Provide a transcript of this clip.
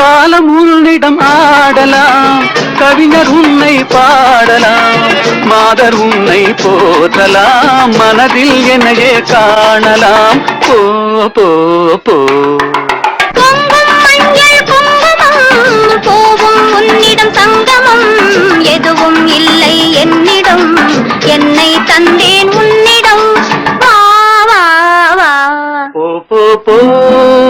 காலம் உன்னிடம் ஆடலாம். கவிஞர் உன்னை பாடலாம். மாதர் உன்னை போற்றலாம். மனதில் என்னையே காணலாம். போ போ போ. எதுவும் இல்லை என்னிடம். என்னை தந்தேன் உன்னிடம். போ போ.